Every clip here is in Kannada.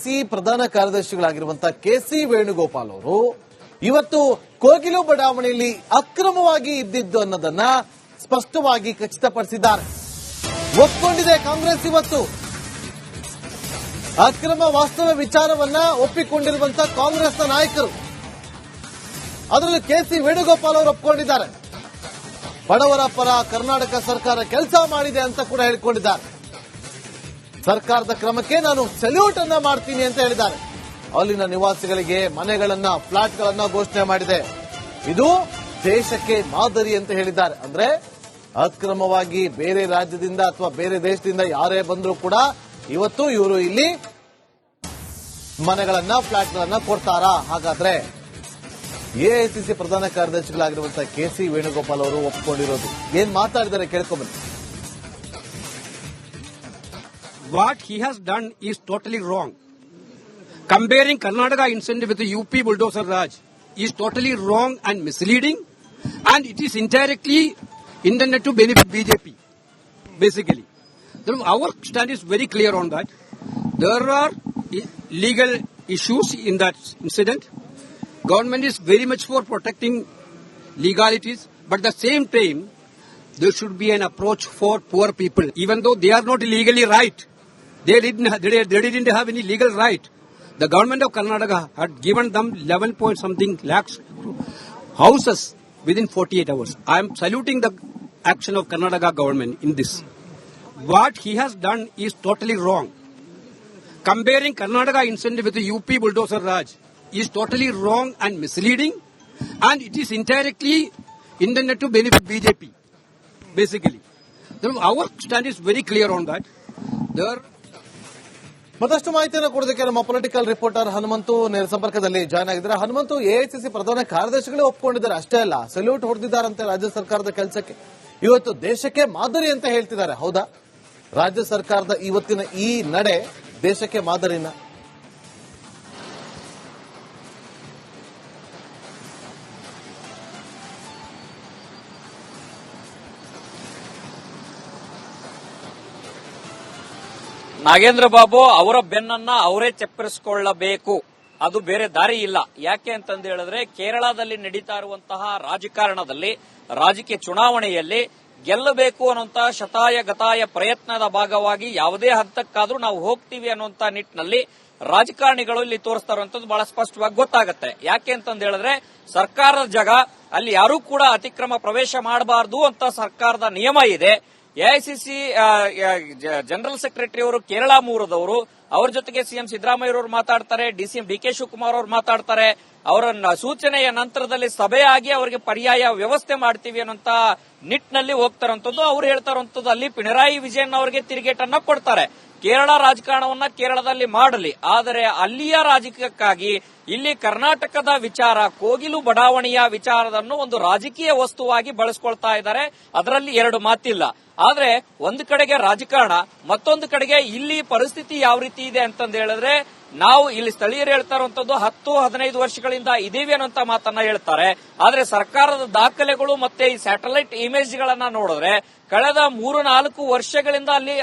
ಎಐಸಿಸಿ ಪ್ರಧಾನ ಕಾರ್ಯದರ್ಶಿಗಳಾಗಿರುವಂತಹ ಕೆಸಿ ವೇಣುಗೋಪಾಲ್ ಅವರು ಇವತ್ತು ಕೋಗಿಲು ಬಡಾವಣೆಯಲ್ಲಿ ಅಕ್ರಮವಾಗಿ ಇದ್ದಿದ್ದು ಅನ್ನೋದನ್ನ ಸ್ಪಷ್ಟವಾಗಿ ಖಚಿತಪಡಿಸಿದ್ದಾರೆ. ಒಪ್ಪಿಕೊಂಡಿದೆ ಕಾಂಗ್ರೆಸ್ ಇವತ್ತು. ಅಕ್ರಮ ವಾಸ್ತವ ವಿಚಾರವನ್ನ ಒಪ್ಪಿಕೊಂಡಿರುವಂತಹ ಕಾಂಗ್ರೆಸ್ನ ನಾಯಕರು. ಅದರಲ್ಲೂ ಕೆಸಿ ವೇಣುಗೋಪಾಲ್ ಅವರು ಒಪ್ಪಿಕೊಂಡಿದ್ದಾರೆ ಬಡವರ ಪರ ಕರ್ನಾಟಕ ಸರ್ಕಾರ ಕೆಲಸ ಮಾಡಿದೆ ಅಂತ ಕೂಡ ಹೇಳಿಕೊಂಡಿದ್ದಾರೆ. ಸರ್ಕಾರದ ಕ್ರಮಕ್ಕೆ ನಾನು ಸಲ್ಯೂಟ್ ಅನ್ನ ಮಾಡ್ತೀನಿ ಅಂತ ಹೇಳಿದ್ದಾರೆ. ಅಲ್ಲಿನ ನಿವಾಸಿಗಳಿಗೆ ಮನೆಗಳನ್ನ, ಫ್ಲಾಟ್ಗಳನ್ನ ಘೋಷಣೆ ಮಾಡಿದೆ. ಇದು ದೇಶಕ್ಕೆ ಮಾದರಿ ಅಂತ ಹೇಳಿದ್ದಾರೆ. ಅಂದ್ರೆ ಅಕ್ರಮವಾಗಿ ಬೇರೆ ರಾಜ್ಯದಿಂದ ಅಥವಾ ಬೇರೆ ದೇಶದಿಂದ ಯಾರೇ ಬಂದರೂ ಕೂಡ ಇವತ್ತು ಇವರು ಇಲ್ಲಿ ಮನೆಗಳನ್ನ, ಫ್ಲಾಟ್ಗಳನ್ನ ಕೊಡ್ತಾರಾ? ಹಾಗಾದ್ರೆ ಎಐಸಿಸಿ ಪ್ರಧಾನ ಕಾರ್ಯದರ್ಶಿಗಳಾಗಿರುವಂತಹ ಕೆಸಿ ವೇಣುಗೋಪಾಲ್ ಅವರು ಒಪ್ಪಿಕೊಂಡಿರೋದು ಏನ್ ಮಾತಾಡಿದ್ದಾರೆ ಕೇಳ್ಕೊಂಬನ್ನಿ what he has done is totally wrong. Comparing Karnataka incident with the UP bulldozer Raj is totally wrong and misleading, and it is indirectly intended to benefit BJP, basically. Our stand is very clear on that. There are legal issues in that incident. Government is very much for protecting legalities, but at the same time, there should be an approach for poor people, even though they are not legally right. They didn't, they, they didn't have any legal right. The government of Karnataka had given them 11 point something lakhs houses within 48 hours. I am saluting the action of Karnataka government in this. What he has done is totally wrong. Comparing Karnataka incident with the UP bulldozer Raj is totally wrong and misleading, and it is indirectly intended to benefit BJP, basically. Our stand is very clear on that. There ಮತ್ತಷ್ಟು ಮಾಹಿತಿಯನ್ನು ಕೊಡೋದಕ್ಕೆ ನಮ್ಮ ಪೊಲಿಟಿಕಲ್ ರಿಪೋರ್ಟರ್ ಹನುಮಂತು ನೇರ ಸಂಪರ್ಕದಲ್ಲಿ ಜಾಯ್ನ್ ಆಗಿದ್ದಾರೆ. ಹನುಮಂತು ಎಐಸಿಸಿ ಪ್ರಧಾನ ಕಾರ್ಯದರ್ಶಿಗಳೇ ಒಪ್ಕೊಂಡಿದ್ದಾರೆ. ಅಷ್ಟೇ ಅಲ್ಲ ಸಲ್ಯೂಟ್ ಅಂತ ರಾಜ್ಯ ಸರ್ಕಾರದ ಕೆಲಸಕ್ಕೆ. ಇವತ್ತು ದೇಶಕ್ಕೆ ಮಾದರಿ ಅಂತ ಹೇಳ್ತಿದ್ದಾರೆ. ಹೌದಾ? ರಾಜ್ಯ ಸರ್ಕಾರದ ಇವತ್ತಿನ ಈ ನಡೆ ದೇಶಕ್ಕೆ ಮಾದರಿನ. ನಾಗೇಂದ್ರ ಬಾಬು ಅವರ ಬೆನ್ನನ್ನ ಅವರೇ ಚಪ್ಪರಿಸಿಕೊಳ್ಳಬೇಕು. ಅದು ಬೇರೆ ದಾರಿ ಇಲ್ಲ. ಯಾಕೆ ಅಂತಂದು ಹೇಳಿದ್ರೆ ಕೇರಳದಲ್ಲಿ ನಡೀತಾ ಇರುವಂತಹ ರಾಜಕಾರಣದಲ್ಲಿ, ರಾಜಕೀಯ ಚುನಾವಣೆಯಲ್ಲಿ ಗೆಲ್ಲಬೇಕು ಅನ್ನುವಂತಹ ಶತಾಯ ಗತಾಯ ಪ್ರಯತ್ನದ ಭಾಗವಾಗಿ ಯಾವುದೇ ಹಂತಕ್ಕಾದ್ರೂ ನಾವು ಹೋಗ್ತೀವಿ ಅನ್ನುವಂತ ನಿಟ್ಟಿನಲ್ಲಿ ರಾಜಕಾರಣಿಗಳು ಇಲ್ಲಿ ತೋರಿಸ್ತಾ ಬಹಳ ಸ್ಪಷ್ಟವಾಗಿ ಗೊತ್ತಾಗುತ್ತೆ. ಯಾಕೆ ಅಂತಂದು ಹೇಳಿದ್ರೆ ಸರ್ಕಾರದ ಜಾಗ, ಅಲ್ಲಿ ಯಾರೂ ಕೂಡ ಅತಿಕ್ರಮ ಪ್ರವೇಶ ಮಾಡಬಾರದು ಅಂತ ಸರ್ಕಾರದ ನಿಯಮ ಇದೆ. ಎಐಸಿಸಿ ಜನರಲ್ ಸೆಕ್ರೆಟರಿ ಅವರು ಕೇರಳ ಮೂರದವರು ಅವ್ರ ಜೊತೆಗೆ ಸಿಎಂ ಸಿದ್ದರಾಮಯ್ಯ ಅವರು ಮಾತಾಡ್ತಾರೆ ಡಿಸಿಎಂ ಡಿ ಕೆ ಶಿವಕುಮಾರ್ ಅವರು ಮಾತಾಡ್ತಾರೆ. ಅವರ ಸೂಚನೆಯ ನಂತರದಲ್ಲಿ ಸಭೆಯಾಗಿ ಅವರಿಗೆ ಪರ್ಯಾಯ ವ್ಯವಸ್ಥೆ ಮಾಡ್ತೀವಿ ಅನ್ನೋಂತ ನಿಟ್ಟಿನಲ್ಲಿ ಹೋಗ್ತಾರಂತದ್ದು. ಅವ್ರು ಹೇಳ್ತಾರಂಥದ್ದು ಅಲ್ಲಿ ಪಿಣರಾಯಿ ವಿಜಯನ್ ಅವರಿಗೆ ತಿರುಗೇಟನ್ನ ಕೊಡ್ತಾರೆ. ಕೇರಳ ರಾಜಕಾರಣವನ್ನ ಕೇರಳದಲ್ಲಿ ಮಾಡಲಿ. ಆದರೆ ಅಲ್ಲಿಯ ರಾಜಕೀಯಕ್ಕಾಗಿ ಇಲ್ಲಿ ಕರ್ನಾಟಕದ ವಿಚಾರ, ಕೋಗಿಲು ಬಡಾವಣೆಯ ವಿಚಾರವನ್ನು ಒಂದು ರಾಜಕೀಯ ವಸ್ತುವಾಗಿ ಬಳಸ್ಕೊಳ್ತಾ ಇದ್ದಾರೆ. ಅದರಲ್ಲಿ ಎರಡು ಮಾತಿಲ್ಲ. ಆದ್ರೆ ಒಂದು ಕಡೆಗೆ ರಾಜಕಾರಣ, ಮತ್ತೊಂದು ಕಡೆಗೆ ಇಲ್ಲಿ ಪರಿಸ್ಥಿತಿ ಯಾವ ರೀತಿ ಇದೆ ಅಂತಂದು ಹೇಳಿದ್ರೆ ನಾವು ಇಲ್ಲಿ ಸ್ಥಳೀಯರು ಹೇಳ್ತಾ ಇರುವಂತದ್ದು ಹತ್ತು, ಹದಿನೈದು ವರ್ಷಗಳಿಂದ ಇದೀವಿ ಅನ್ನುವಂತ ಮಾತನ್ನ ಹೇಳ್ತಾರೆ. ಆದ್ರೆ ಸರ್ಕಾರದ ದಾಖಲೆಗಳು ಮತ್ತೆ ಈ ಸ್ಯಾಟಲೈಟ್ ಇಮೇಜ್ ಗಳನ್ನ ನೋಡಿದ್ರೆ ಕಳೆದ ಮೂರು, ನಾಲ್ಕು ವರ್ಷಗಳಿಂದ ಅಲ್ಲಿ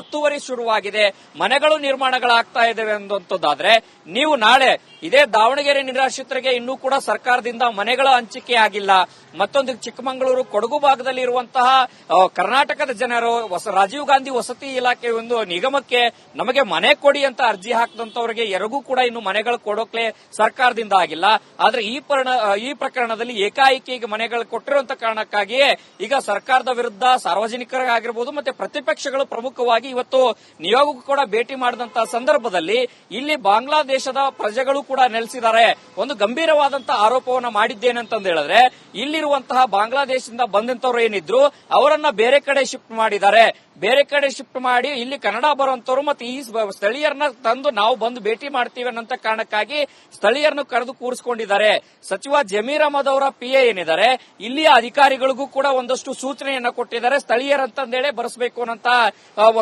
ಒತ್ತುವರಿ ಶುರುವಾಗಿದೆ, ಮನೆಗಳು ನಿರ್ಮಾಣಗಳಾಗ್ತಾ ಇದಾವೆ ಅನ್ನುವಂಥದ್ದಾದ್ರೆ ನೀವು ನಾಳೆ ಇದೇ ದಾವಣಗೆರೆ ನಿರಾಶ್ರಿತರಿಗೆ ಇನ್ನೂ ಕೂಡ ಸರ್ಕಾರದಿಂದ ಮನೆಗಳ ಹಂಚಿಕೆ ಆಗಿಲ್ಲ. ಮತ್ತೊಂದು ಚಿಕ್ಕಮಗಳೂರು ಕೊಡಗು ಭಾಗದಲ್ಲಿ ಇರುವಂತಹ ಕರ್ನಾಟಕದ ಜನರು ರಾಜೀವ್ ಗಾಂಧಿ ವಸತಿ ಇಲಾಖೆ ಒಂದು ನಿಗಮಕ್ಕೆ ನಮಗೆ ಮನೆ ಕೊಡಿ ಅಂತ ಅರ್ಜಿ ಹಾಕಿದಂತವರಿಗೆ ಎರಗೂ ಕೂಡ ಇನ್ನು ಮನೆಗಳು ಕೊಡೋಕ್ಲೆ ಸರ್ಕಾರದಿಂದ ಆಗಿಲ್ಲ. ಆದ್ರೆ ಈ ಈ ಪ್ರಕರಣದಲ್ಲಿ ಏಕಾಏಕಿ ಈಗ ಮನೆಗಳು ಕೊಟ್ಟಿರುವಂತ ಕಾರಣಕ್ಕಾಗಿಯೇ ಈಗ ಸರ್ಕಾರದ ವಿರುದ್ಧ ಸಾರ್ವಜನಿಕರಾಗಿರ್ಬೋದು ಮತ್ತೆ ಪ್ರತಿಪಕ್ಷಗಳು ಪ್ರಮುಖವಾಗಿ ಇವತ್ತು ನಿಯೋಗಕ್ಕೂ ಕೂಡ ಭೇಟಿ ಮಾಡಿದಂತಹ ಸಂದರ್ಭದಲ್ಲಿ ಇಲ್ಲಿ ಬಾಂಗ್ಲಾದೇಶದ ಪ್ರಜೆಗಳು ಕೂಡ ನೆಲೆಸಿದ್ದಾರೆ. ಒಂದು ಗಂಭೀರವಾದಂತಹ ಆರೋಪವನ್ನ ಮಾಡಿದ್ದೇನಂತಂದು ಹೇಳಿದ್ರೆ, ಇಲ್ಲಿರುವಂತಹ ಬಾಂಗ್ಲಾದೇಶದಿಂದ ಬಂದಂತವರು ಏನಿದ್ರು, ಅವರನ್ನ ಬೇರೆ ಕಡೆ ಶಿಫ್ಟ್ ಮಾಡಿದ್ದಾರೆ. ಬೇರೆ ಕಡೆ ಶಿಫ್ಟ್ ಮಾಡಿ ಇಲ್ಲಿ ಕನ್ನಡ ಬರುವಂತವ್ರು ಮತ್ತೆ ಈ ಸ್ಥಳೀಯರನ್ನ ತಂದು ನಾವು ಬಂದು ಭೇಟಿ ಮಾಡ್ತೀವಿ ಅನ್ನೋ ಕಾರಣಕ್ಕಾಗಿ ಸ್ಥಳೀಯರನ್ನು ಕರೆದು ಕೂರಿಸಿಕೊಂಡಿದ್ದಾರೆ. ಸಚಿವ ಜಮೀರ್ ಅಹಮದ್ ಅವರ ಪಿಎ ಏನಿದ್ದಾರೆ, ಇಲ್ಲಿಯ ಅಧಿಕಾರಿಗಳಿಗೂ ಕೂಡ ಒಂದಷ್ಟು ಸೂಚನೆಯನ್ನ ಕೊಟ್ಟಿದ್ದಾರೆ. ಸ್ಥಳೀಯರಂತಂದೇಳಿ ಬರೆಸಬೇಕು ಅನ್ನಂತ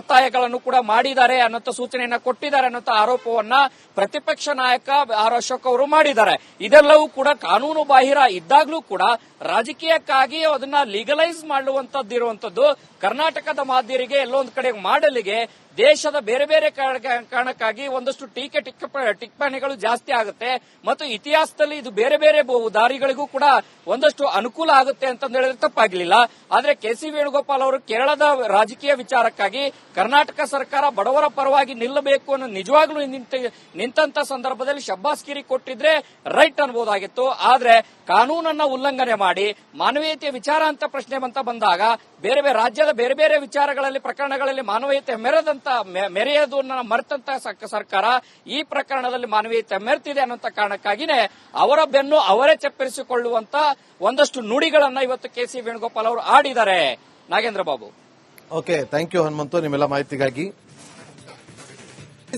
ಒತ್ತಾಯಗಳನ್ನು ಕೂಡ ಮಾಡಿದ್ದಾರೆ ಅನ್ನಂತ ಸೂಚನೆಯನ್ನ ಕೊಟ್ಟಿದ್ದಾರೆ ಅನ್ನೋಂತ ಆರೋಪವನ್ನ ಪ್ರತಿಪಕ್ಷ ನಾಯಕ ಆರ್ ಅಶೋಕ್ ಅವರು ಮಾಡಿದ್ದಾರೆ. ಇದೆಲ್ಲವೂ ಕೂಡ ಕಾನೂನು ಬಾಹಿರ ಇದ್ದಾಗ್ಲೂ ಕೂಡ ರಾಜಕೀಯಕ್ಕಾಗಿ ಅದನ್ನ ಲೀಗಲೈಸ್ ಮಾಡುವಂತದ್ದು ಇರುವಂತದ್ದು ಕರ್ನಾಟಕದ ಮಾದರಿಗೆ ಎಲ್ಲೊಂದ್ ಕಡೆ ಮಾಡಲಿಗೆ ದೇಶದ ಬೇರೆ ಬೇರೆ ಕಾರಣ- ಕಾರಣಕ್ಕಾಗಿ ಒಂದಷ್ಟು ಟೀಕೆ ಟಿಪ್ಪಣಿಗಳು ಜಾಸ್ತಿ ಆಗುತ್ತೆ. ಮತ್ತು ಇತಿಹಾಸದಲ್ಲಿ ಇದು ಬೇರೆ ಬೇರೆ ದಾರಿಗಳಿಗೂ ಕೂಡ ಒಂದಷ್ಟು ಅನುಕೂಲ ಆಗುತ್ತೆ ಅಂತ ಹೇಳಿದ್ರೆ ತಪ್ಪಾಗಲಿಲ್ಲ. ಆದ್ರೆ ಕೆ ಸಿ ವೇಣುಗೋಪಾಲ್ ಅವರು ಕೇರಳದ ರಾಜಕೀಯ ವಿಚಾರಕ್ಕಾಗಿ ಕರ್ನಾಟಕ ಸರ್ಕಾರ ಬಡವರ ಪರವಾಗಿ ನಿಲ್ಲಬೇಕು ಅನ್ನೋ ನಿಜವಾಗ್ಲೂ ನಿಂತ ಸಂದರ್ಭದಲ್ಲಿ ಶಬ್ಬಾಸ್ಗಿರಿ ಕೊಟ್ಟಿದ್ರೆ ರೈಟ್ ಅನ್ಬೋದಾಗಿತ್ತು. ಆದ್ರೆ ಕಾನೂನನ್ನ ಉಲ್ಲಂಘನೆ ಮಾಡಿ ಮಾನವೀಯತೆಯ ವಿಚಾರ ಅಂತ ಪ್ರಶ್ನೆ ಅಂತ ಬಂದಾಗ ಬೇರೆ ಬೇರೆ ರಾಜ್ಯದ ಬೇರೆ ಬೇರೆ ವಿಚಾರಗಳಲ್ಲಿ, ಪ್ರಕರಣಗಳಲ್ಲಿ ಮಾನವೀಯತೆ ಮೆರೆದಂತ ಮೆ- ಮೆರೆಯೋದನ್ನ ಮರೆತಂತ ಸರ್ಕಾರ ಈ ಪ್ರಕರಣದಲ್ಲಿ ಮಾನವೀಯತೆ ಮೆರೆತಿದೆ ಅನ್ನೋ ಕಾರಣಕ್ಕಾಗಿನೇ ಅವರ ಬೆನ್ನು ಅವರೇ ಚಪ್ಪರಿಸಿಕೊಳ್ಳುವಂತ ಒಂದಷ್ಟು ನುಡಿಗಳನ್ನ ಇವತ್ತು ಕೆ ಸಿ ವೇಣುಗೋಪಾಲ್ ಅವರು ಆಡಿದ್ದಾರೆ. Nagendra Babu. Okay thank you Hanumanthu, ನಿಮ್ಮೆಲ್ಲ ಮಾಹಿತಿಗಾಗಿ.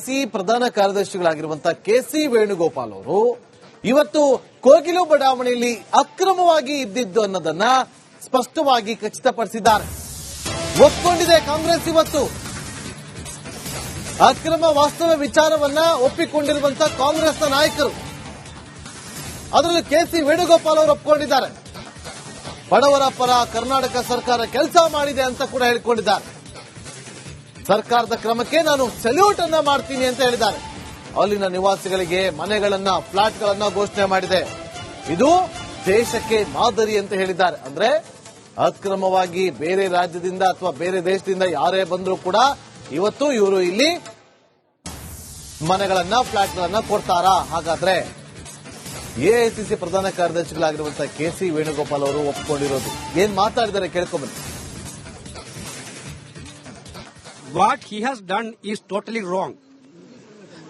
ಸಿ ಪ್ರಧಾನ ಕಾರ್ಯದರ್ಶಿಗಳಾಗಿರುವಂತಹ ಕೆ ಸಿ ವೇಣುಗೋಪಾಲ್ ಅವರು ಇವತ್ತು ಕೋಗಿಲು ಬಡಾವಣೆಯಲ್ಲಿ ಅಕ್ರಮವಾಗಿ ಇದ್ದಿದ್ದು ಅನ್ನೋದನ್ನ ಸ್ಪಷ್ಟವಾಗಿ ಖಚಿತಪಡಿಸಿದ್ದಾರೆ. ಒಪ್ಪಿಕೊಂಡಿದೆ ಕಾಂಗ್ರೆಸ್ ಇವತ್ತು. ಅಕ್ರಮ ವಾಸ್ತವ ವಿಚಾರವನ್ನ ಒಪ್ಪಿಕೊಂಡಿರುವಂತಹ ಕಾಂಗ್ರೆಸ್ ನಾಯಕರು. ಅದರಲ್ಲಿ ಕೆ ಸಿ ವೇಣುಗೋಪಾಲ್ ಅವರು ಒಪ್ಪಿಕೊಂಡಿದ್ದಾರೆ ಬಡವರ ಪರ ಕರ್ನಾಟಕ ಸರ್ಕಾರ ಕೆಲಸ ಮಾಡಿದೆ ಅಂತ ಕೂಡ ಹೇಳಿಕೊಂಡಿದ್ದಾರೆ. ಸರ್ಕಾರದ ಕ್ರಮಕ್ಕೆ ನಾನು ಸಲ್ಯೂಟ್ ಅನ್ನ ಮಾಡ್ತೀನಿ ಅಂತ ಹೇಳಿದ್ದಾರೆ. ಅಲ್ಲಿನ ನಿವಾಸಿಗಳಿಗೆ ಮನೆಗಳನ್ನ, ಫ್ಲಾಟ್ಗಳನ್ನ ಘೋಷಣೆ ಮಾಡಿದೆ. ಇದು ದೇಶಕ್ಕೆ ಮಾದರಿ ಅಂತ ಹೇಳಿದ್ದಾರೆ. ಅಂದ್ರೆ ಅಕ್ರಮವಾಗಿ ಬೇರೆ ರಾಜ್ಯದಿಂದ ಅಥವಾ ಬೇರೆ ದೇಶದಿಂದ ಯಾರೇ ಬಂದರೂ ಕೂಡ ಇವತ್ತು ಇವರು ಇಲ್ಲಿ ಮನೆಗಳನ್ನ ಫ್ಲಾಟ್ ಗಳನ್ನ ಕೊಡ್ತಾರ? ಹಾಗಾದ್ರೆ ಎಐಸಿಸಿ ಪ್ರಧಾನ ಕಾರ್ಯದರ್ಶಿಗಳಾಗಿರುವಂತಹ ಕೆ ಸಿ ವೇಣುಗೋಪಾಲ್ ಅವರು ಒಪ್ಪಿಕೊಂಡಿರೋದು ಏನ್ ಮಾತಾಡಿದ್ದಾರೆ ಕೇಳ್ಕೊಂಬಂದ್ರೆ what he has done is totally wrong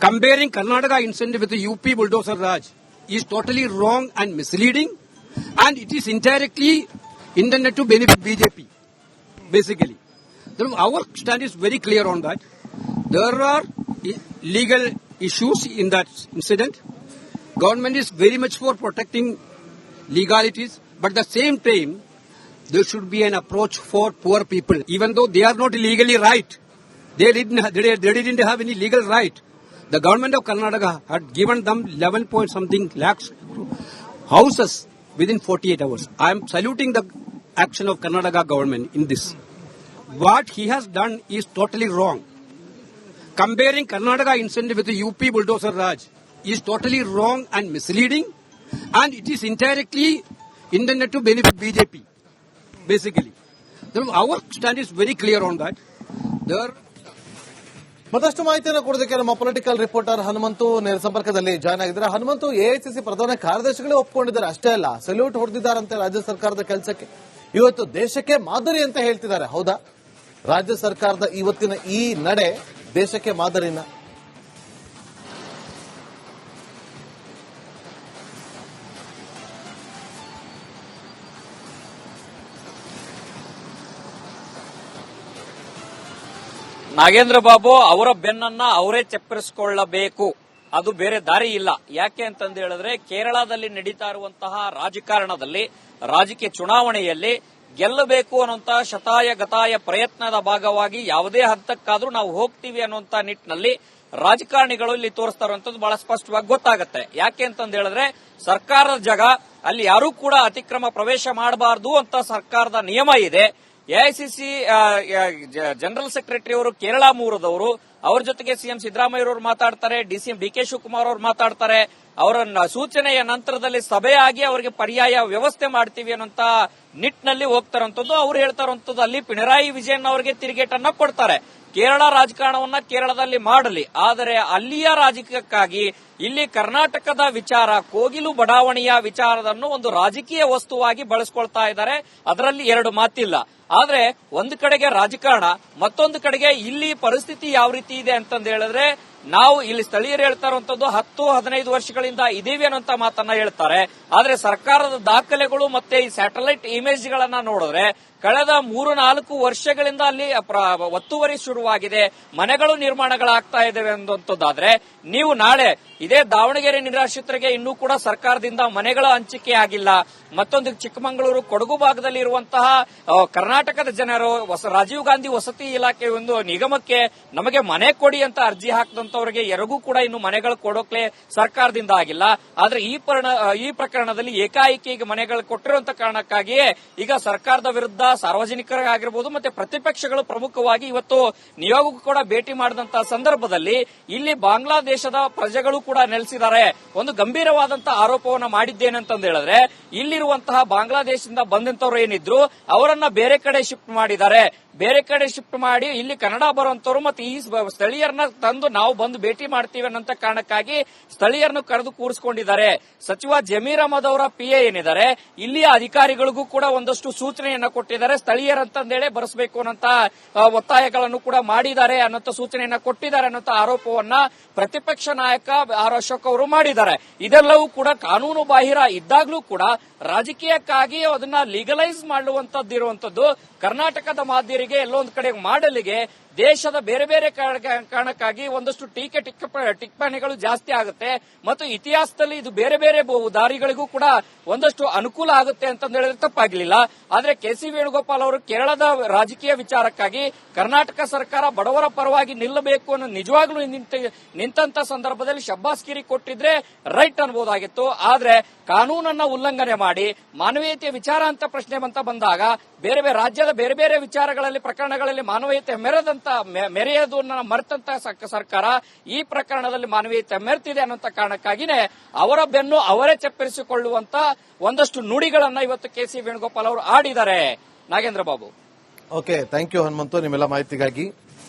comparing Karnataka incident with UP bulldozer raj is totally wrong and misleading and it is indirectly intended to benefit BJP basically Our stand is very clear on that. There are legal issues in that incident. Government is very much for protecting legalities, but at the same time, there should be an approach for poor people, even though they are not legally right. They didn't, they, they didn't have any legal right. The government of Karnataka had given them 11 point something lakhs houses within 48 hours. I am saluting the action of Karnataka government in this. What he has done is totally wrong. Comparing Karnataka incident with the UP bulldozer Raj is totally wrong and misleading, and it is indirectly intended to benefit BJP, basically. So our stand is very clear on that. There ಮತ್ತಷ್ಟು ಮಾಹಿತಿಯನ್ನು ಕೊಡೋದಕ್ಕೆ ನಮ್ಮ ಪೊಲಿಟಿಕಲ್ ರಿಪೋರ್ಟರ್ ಹನುಮಂತು ನೇರ ಸಂಪರ್ಕದಲ್ಲಿ ಜಾಯ್ನ್ ಆಗಿದ್ದಾರೆ ಹನುಮಂತು ಎಐಸಿಸಿ ಪ್ರಧಾನ ಕಾರ್ಯದರ್ಶಿಗಳೇ ಒಪ್ಕೊಂಡಿದ್ದಾರೆ ಅಷ್ಟೇ ಅಲ್ಲ ಸಲ್ಯೂಟ್ ಅಂತ ರಾಜ್ಯ ಸರ್ಕಾರದ ಕೆಲಸಕ್ಕೆ ಇವತ್ತು ದೇಶಕ್ಕೆ ಮಾದರಿ ಅಂತ ಹೇಳ್ತಿದ್ದಾರೆ ಹೌದಾ ರಾಜ್ಯ ಸರ್ಕಾರದ ಇವತ್ತಿನ ಈ ನಡೆ ದೇಶಕ್ಕೆ ಮಾದರಿನ. ನಾಗೇಂದ್ರ ಬಾಬು ಅವರ ಬೆನ್ನನ್ನ ಅವರೇ ಚಪ್ಪರಿಸಿಕೊಳ್ಳಬೇಕು. ಅದು ಬೇರೆ ದಾರಿ ಇಲ್ಲ. ಯಾಕೆ ಅಂತಂದು ಹೇಳಿದ್ರೆ ಕೇರಳದಲ್ಲಿ ನಡೀತಾ ಇರುವಂತಹ ರಾಜಕಾರಣದಲ್ಲಿ, ರಾಜಕೀಯ ಚುನಾವಣೆಯಲ್ಲಿ ಗೆಲ್ಲಬೇಕು ಅನ್ನುವಂತ ಶತಾಯ ಗತಾಯ ಪ್ರಯತ್ನದ ಭಾಗವಾಗಿ ಯಾವುದೇ ಹಂತಕ್ಕಾದ್ರೂ ನಾವು ಹೋಗ್ತೀವಿ ಅನ್ನುವಂತ ನಿಟ್ಟಿನಲ್ಲಿ ರಾಜಕಾರಣಿಗಳು ಇಲ್ಲಿ ತೋರಿಸ್ತಾ ಬಹಳ ಸ್ಪಷ್ಟವಾಗಿ ಗೊತ್ತಾಗುತ್ತೆ. ಯಾಕೆ ಅಂತಂದು ಹೇಳಿದ್ರೆ ಸರ್ಕಾರದ ಜಾಗ, ಅಲ್ಲಿ ಯಾರೂ ಕೂಡ ಅತಿಕ್ರಮ ಪ್ರವೇಶ ಮಾಡಬಾರದು ಅಂತ ಸರ್ಕಾರದ ನಿಯಮ ಇದೆ. ಎಐಸಿಸಿ ಜನರಲ್ ಸೆಕ್ರೆಟರಿ ಅವರು ಕೇರಳ ಮೂರದವರು ಅವ್ರ ಜೊತೆಗೆ ಸಿಎಂ ಸಿದ್ದರಾಮಯ್ಯ ಅವರು ಮಾತಾಡ್ತಾರೆ ಡಿಸಿಎಂ ಡಿ ಕೆ ಶಿವಕುಮಾರ್ ಅವರು ಮಾತಾಡ್ತಾರೆ. ಅವರ ಸೂಚನೆಯ ನಂತರದಲ್ಲಿ ಸಭೆಯಾಗಿ ಅವರಿಗೆ ಪರ್ಯಾಯ ವ್ಯವಸ್ಥೆ ಮಾಡ್ತೀವಿ ಅನ್ನೋಂತ ನಿಟ್ಟಿನಲ್ಲಿ ಹೋಗ್ತಾರಂತದ್ದು ಅವ್ರು ಹೇಳ್ತಾರಂತದ್ದು ಅಲ್ಲಿ ಪಿಣರಾಯಿ ವಿಜಯನ್ ಅವರಿಗೆ ತಿರುಗೇಟನ್ನ ಕೊಡ್ತಾರೆ. ಕೇರಳ ರಾಜಕಾರಣವನ್ನ ಕೇರಳದಲ್ಲಿ ಮಾಡಲಿ. ಆದರೆ ಅಲ್ಲಿಯ ರಾಜಕೀಯಕ್ಕಾಗಿ ಇಲ್ಲಿ ಕರ್ನಾಟಕದ ವಿಚಾರ, ಕೋಗಿಲು ಬಡಾವಣೆಯ ವಿಚಾರದನ್ನು ಒಂದು ರಾಜಕೀಯ ವಸ್ತುವಾಗಿ ಬಳಸ್ಕೊಳ್ತಾ ಇದ್ದಾರೆ. ಅದರಲ್ಲಿ ಎರಡು ಮಾತಿಲ್ಲ. ಆದ್ರೆ ಒಂದು ಕಡೆಗೆ ರಾಜಕಾರಣ, ಮತ್ತೊಂದು ಕಡೆಗೆ ಇಲ್ಲಿ ಪರಿಸ್ಥಿತಿ ಯಾವ ರೀತಿ ಇದೆ ಅಂತಂದು ಹೇಳಿದ್ರೆ ನಾವು ಇಲ್ಲಿ ಸ್ಥಳೀಯರು ಹೇಳ್ತಾ ಇರುವಂತದ್ದು ಹತ್ತು, ಹದಿನೈದು ವರ್ಷಗಳಿಂದ ಇದೀವಿ ಅನ್ನೋಂತ ಮಾತನ್ನ ಹೇಳ್ತಾರೆ. ಆದ್ರೆ ಸರ್ಕಾರದ ದಾಖಲೆಗಳು ಮತ್ತೆ ಈ ಸ್ಯಾಟಲೈಟ್ ಇಮೇಜ್ ಗಳನ್ನ ನೋಡಿದ್ರೆ ಕಳೆದ ಮೂರು, ನಾಲ್ಕು ವರ್ಷಗಳಿಂದ ಅಲ್ಲಿ ಒತ್ತುವರಿ ಶುರುವಾಗಿದೆ. ಮನೆಗಳು ನಿರ್ಮಾಣಗಳಾಗ್ತಾ ಇದಾವೆ ಅನ್ನುವಂಥದ್ದಾದ್ರೆ ನೀವು ನಾಳೆ ಇದೇ ದಾವಣಗೆರೆ ನಿರಾಶ್ರಿತರಿಗೆ ಇನ್ನೂ ಕೂಡ ಸರ್ಕಾರದಿಂದ ಮನೆಗಳ ಹಂಚಿಕೆ ಆಗಿಲ್ಲ. ಮತ್ತೊಂದು ಚಿಕ್ಕಮಗಳೂರು ಕೊಡಗು ಭಾಗದಲ್ಲಿ ಇರುವಂತಹ ಕರ್ನಾಟಕದ ಜನರು ರಾಜೀವ್ ಗಾಂಧಿ ವಸತಿ ಇಲಾಖೆ ಒಂದು ನಿಗಮಕ್ಕೆ ನಮಗೆ ಮನೆ ಕೊಡಿ ಅಂತ ಅರ್ಜಿ ಹಾಕಿದಂತವರಿಗೆ ಎರಗೂ ಕೂಡ ಇನ್ನು ಮನೆಗಳು ಕೊಡೋಕ್ಲೆ ಸರ್ಕಾರದಿಂದ ಆಗಿಲ್ಲ. ಆದ್ರೆ ಈ ಈ ಪ್ರಕರಣದಲ್ಲಿ ಏಕಾಏಕಿ ಈಗ ಮನೆಗಳು ಕೊಟ್ಟಿರುವಂತ ಕಾರಣಕ್ಕಾಗಿಯೇ ಈಗ ಸರ್ಕಾರದ ವಿರುದ್ಧ ಸಾರ್ವಜನಿಕರಾಗಿರ್ಬೋದು ಮತ್ತೆ ಪ್ರತಿಪಕ್ಷಗಳು ಪ್ರಮುಖವಾಗಿ ಇವತ್ತು ನಿಯೋಗಕ್ಕೂ ಕೂಡ ಭೇಟಿ ಮಾಡಿದಂತಹ ಸಂದರ್ಭದಲ್ಲಿ ಇಲ್ಲಿ ಬಾಂಗ್ಲಾದೇಶದ ಪ್ರಜೆಗಳು ಕೂಡ ನೆಲೆಸಿದ್ದಾರೆ. ಒಂದು ಗಂಭೀರವಾದಂತಹ ಆರೋಪವನ್ನು ಮಾಡಿದ್ದೇನಂತಂದು ಹೇಳಿದ್ರೆ, ಇಲ್ಲಿರುವಂತಹ ಬಾಂಗ್ಲಾದೇಶದಿಂದ ಬಂದಂತವರು ಏನಿದ್ರು, ಅವರನ್ನ ಬೇರೆ ಕಡೆ ಶಿಫ್ಟ್ ಮಾಡಿದ್ದಾರೆ. ಬೇರೆ ಕಡೆ ಶಿಫ್ಟ್ ಮಾಡಿ ಇಲ್ಲಿ ಕನ್ನಡ ಬರುವಂತವ್ರು ಮತ್ತೆ ಈ ಸ್ಥಳೀಯರನ್ನ ತಂದು ನಾವು ಬಂದು ಭೇಟಿ ಮಾಡ್ತೀವಿ ಅನ್ನೋ ಕಾರಣಕ್ಕಾಗಿ ಸ್ಥಳೀಯರನ್ನು ಕರೆದು ಕೂರಿಸಿಕೊಂಡಿದ್ದಾರೆ. ಸಚಿವ ಜಮೀರ್ ಅಹಮದ್ ಅವರ ಪಿಎ ಏನಿದ್ದಾರೆ ಇಲ್ಲಿಯ ಅಧಿಕಾರಿಗಳಿಗೂ ಕೂಡ ಒಂದಷ್ಟು ಸೂಚನೆಯನ್ನ ಕೊಟ್ಟಿದ್ದಾರೆ. ಸ್ಥಳೀಯರಂತಂದೇಳಿ ಬರೆಸಬೇಕು ಅನ್ನೋಂತ ಆ, ಒತ್ತಾಯಗಳನ್ನು ಕೂಡ ಮಾಡಿದ್ದಾರೆ ಅನ್ನೋಂತ ಸೂಚನೆಯನ್ನ ಕೊಟ್ಟಿದ್ದಾರೆ ಅನ್ನೋಂತ ಆರೋಪವನ್ನ ಪ್ರತಿಪಕ್ಷ ನಾಯಕ ಆರ್ ಅಶೋಕ್ ಅವರು ಮಾಡಿದ್ದಾರೆ. ಇದೆಲ್ಲವೂ ಕೂಡ ಕಾನೂನು ಬಾಹಿರ ಇದ್ದಾಗ್ಲೂ ಕೂಡ ರಾಜಕೀಯಕ್ಕಾಗಿ ಅದನ್ನ ಲೀಗಲೈಸ್ ಮಾಡುವಂತದ್ದು ಇರುವಂತದ್ದು ಕರ್ನಾಟಕದ ಮಾದರಿಗೆ ಎಲ್ಲೊಂದ್ ಕಡೆ ಮಾಡಲಿಗೆ ದೇಶದ ಬೇರೆ ಬೇರೆ ಕಾರಣ- ಕಾರಣಕ್ಕಾಗಿ ಒಂದಷ್ಟು ಟೀಕೆ ಟಿಪ್ಪಣಿಗಳು ಜಾಸ್ತಿ ಆಗುತ್ತೆ. ಮತ್ತು ಇತಿಹಾಸದಲ್ಲಿ ಇದು ಬೇರೆ ಬೇರೆ ದಾರಿಗಳಿಗೂ ಕೂಡ ಒಂದಷ್ಟು ಅನುಕೂಲ ಆಗುತ್ತೆ ಅಂತ ಹೇಳಿದ್ರೆ ತಪ್ಪಾಗಲಿಲ್ಲ. ಆದ್ರೆ ಕೆ ಸಿ ವೇಣುಗೋಪಾಲ್ ಅವರು ಕೇರಳದ ರಾಜಕೀಯ ವಿಚಾರಕ್ಕಾಗಿ ಕರ್ನಾಟಕ ಸರ್ಕಾರ ಬಡವರ ಪರವಾಗಿ ನಿಲ್ಲಬೇಕು ಅನ್ನೋ ನಿಜವಾಗ್ಲೂ ನಿಂತ ಸಂದರ್ಭದಲ್ಲಿ ಶಬ್ಬಾಸ್ಗಿರಿ ಕೊಟ್ಟಿದ್ರೆ ರೈಟ್ ಅನ್ಬೋದಾಗಿತ್ತು. ಆದ್ರೆ ಕಾನೂನನ್ನ ಉಲ್ಲಂಘನೆ ಮಾಡಿ, ಮಾನವೀಯತೆಯ ವಿಚಾರ ಅಂತ ಪ್ರಶ್ನೆ ಅಂತ ಬಂದಾಗ, ಬೇರೆ ಬೇರೆ ರಾಜ್ಯದ ಬೇರೆ ಬೇರೆ ವಿಚಾರಗಳಲ್ಲಿ, ಪ್ರಕರಣಗಳಲ್ಲಿ ಮಾನವೀಯತೆ ಮೆರೆದಂತ ಮೆ- ಮೆರೆಯೋದನ್ನ ಮರೆತಂತ ಸರ್ಕಾರ ಈ ಪ್ರಕರಣದಲ್ಲಿ ಮಾನವೀಯತೆ ಮೆರೆತಿದೆ ಅನ್ನೋ ಕಾರಣಕ್ಕಾಗಿನೇ ಅವರ ಬೆನ್ನು ಅವರೇ ಚಪ್ಪರಿಸಿಕೊಳ್ಳುವಂತ ಒಂದಷ್ಟು ನುಡಿಗಳನ್ನ ಇವತ್ತು ಕೆ ಸಿ ವೇಣುಗೋಪಾಲ್ ಅವರು ಆಡಿದ್ದಾರೆ. Nagendra Babu. Okay, thank you Hanumanthu, ನಿಮ್ಮೆಲ್ಲ ಮಾಹಿತಿಗಾಗಿ.